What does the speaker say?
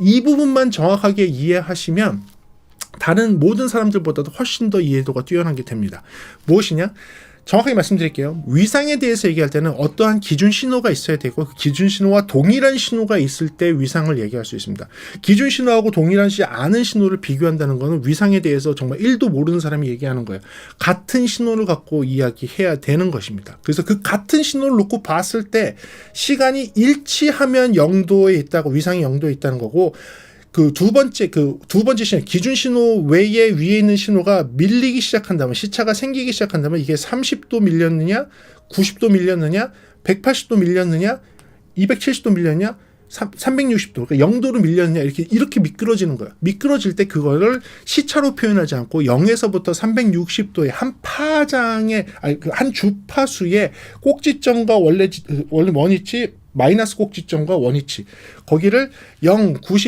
이 부분만 정확하게 이해하시면 다른 모든 사람들보다도 훨씬 더 이해도가 뛰어난 게 됩니다. 무엇이냐? 정확하게 말씀드릴게요. 위상에 대해서 얘기할 때는 어떠한 기준 신호가 있어야 되고 그 기준 신호와 동일한 신호가 있을 때 위상을 얘기할 수 있습니다. 기준 신호하고 동일하지 않은 신호를 비교한다는 것은 위상에 대해서 정말 1도 모르는 사람이 얘기하는 거예요. 같은 신호를 갖고 이야기해야 되는 것입니다. 그래서 그 같은 신호를 놓고 봤을 때 시간이 일치하면 영도에 있다고 위상이 영도에 있다는 거고 그 두 번째 그 두 번째 신호 기준 신호 외에 위에 있는 신호가 밀리기 시작한다면 시차가 생기기 시작한다면 이게 30도 밀렸느냐 90도 밀렸느냐 180도 밀렸느냐 270도 밀렸냐 360도 그러니까 0도로 밀렸냐 이렇게 이렇게 미끄러지는 거예요. 미끄러질 때 그거를 시차로 표현하지 않고 0에서부터 360도의 한 파장의 아니 그한 주파수의 꼭지점과 원래 지- 원래 원위치 마이너스 꼭지점과 원위치 거기를 0, 90